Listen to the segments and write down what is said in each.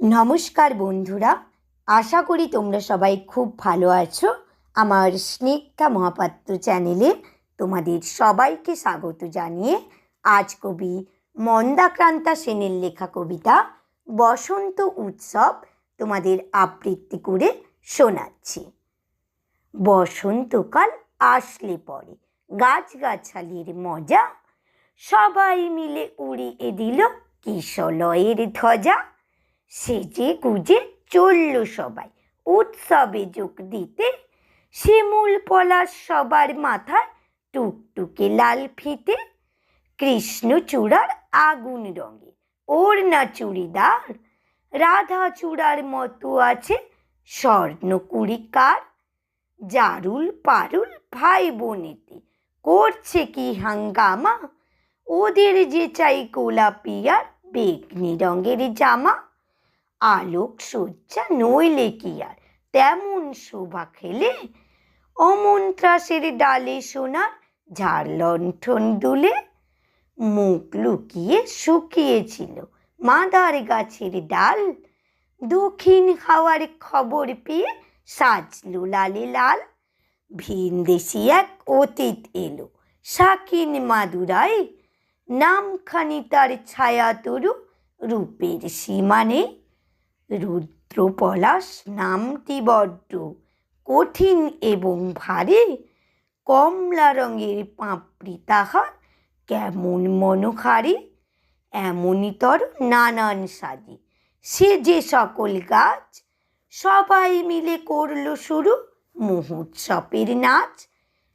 নমস্কার বন্ধুরা, আশা করি তোমরা সবাই খুব ভালো আছো। আমার স্নিগ্ধা মহাপাত্র চ্যানেলে তোমাদের সবাইকে স্বাগত জানিয়ে আজ কবি মন্দাক্রান্তা সেনের লেখা কবিতা বসন্ত উৎসব তোমাদের আবৃত্তি করে শোনাচ্ছি। বসন্তকাল আসলে পরে, গাছগাছালির মজা, সবাই মিলে উড়িয়ে দিল কিশলয়ের ধ্বজা। সেজে গুজে চলল সবাই। উৎসবে যোগ দিতে শিমুল পলাশ সবার মাথায় টুকটুকে লাল ফিতে, কৃষ্ণচূড়ার আগুন রঙে। ওর না চুড়িদার রাধা চূড়ার মতো আছে স্বর্ণ কুড়িকার জারুল পারুল ভাই বোনেতে করছে কি হাঙ্গামা? ওদের যে চাই গোলাপি আর বেগনি রঙের জামা। আলোক সজ্জা নইলে কি আর? তেমন শোভা খেলে অমন্ত্রাসের ডালে সোনার ঝাড় লণ্ঠন দুলে। মুখ লুকিয়ে শুকিয়েছিল মাদার গাছের ডাল। দক্ষিণ হাওয়ার খবর পেয়ে সাজলো লালে লাল। ভিনদেশি এক অতীত এলো সাকিন মাদুরাই। নামখানি তার ছায়া তরু রূপের সীমা নেই রুদ্র পলাশ নামটি বড্ড কঠিন এবং ভারী। কমলা রঙের পাঁপড়ি তাহার কেমন মনোহারি এমনই তর নানান সাজি। সে যে সকল গাছ, সবাই মিলে করল শুরু মহোৎসবের নাচ।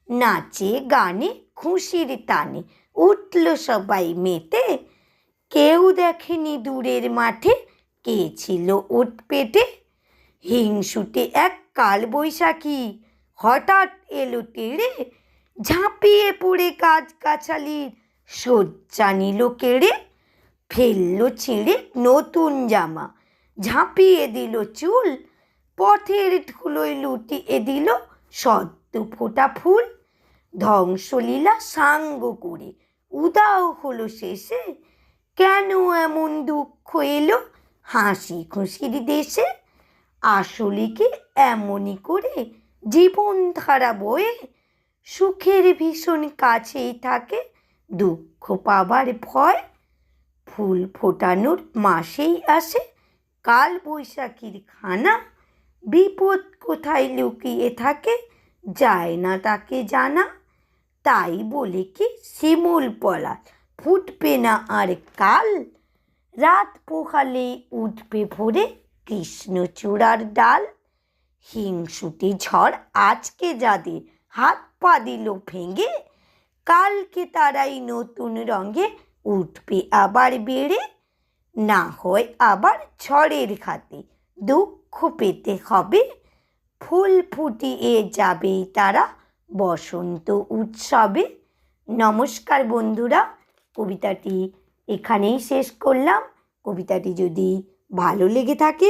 নাচে, গানে, খুশির টানে উঠল সবাই মেতে। কেউ দেখেনি দূরের মাঠে কে ছিল ওট পেটে? হিংসুটে এক কাল বৈশাখী। হঠাৎ এলো টেড়ে ঝাঁপিয়ে পড়ে গাছ গাছালির শয্যা নিল কেড়ে, ফেলল ছিঁড়ে নতুন জামা। ঝাঁপিয়ে দিল চুল, পথের ধুলোয় লুটিয়ে দিল সদ্য ফোটা ফুল। ধ্বংসলীলা সাঙ্গ করে, উদাও হলো শেষে। কেন এমন দুঃখ এলো? হাসি খুশির দেশে আসলে কি এমনই করে জীবন ধারা বয়ে সুখের ভীষণ কাছেই থাকে, দুঃখ পাবার ভয়। ফুল ফোটানোর মাসেই আসে কাল বৈশাখীর খানা। বিপদ কোথায় লুকিয়ে থাকে যায় না তাকে জানা। তাই বলে কি শিমুল পলাশ, ফুটবে না আর কাল? রাত পোহালেই উঠবে ভোরে কৃষ্ণচূড়ার ডাল। হিংসুটি ঝড় আজকে যাদের হাত পা দিল ভেঙে, কালকে তারাই নতুন রঙে উঠবে আবার বেড়ে। না হয় আবার ঝড়ের খাতে দুঃখ পেতে হবে। ফুল ফুটিয়ে যাবেই তারা বসন্ত উৎসবে। নমস্কার বন্ধুরা, কবিতাটি এখানেই শেষ করলাম। কবিতাটি যদি ভালো লেগে থাকে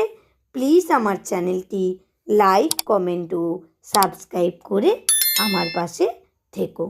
প্লিজ আমার চ্যানেলটি লাইক কমেন্ট ও সাবস্ক্রাইব করে আমার পাশে থেকো।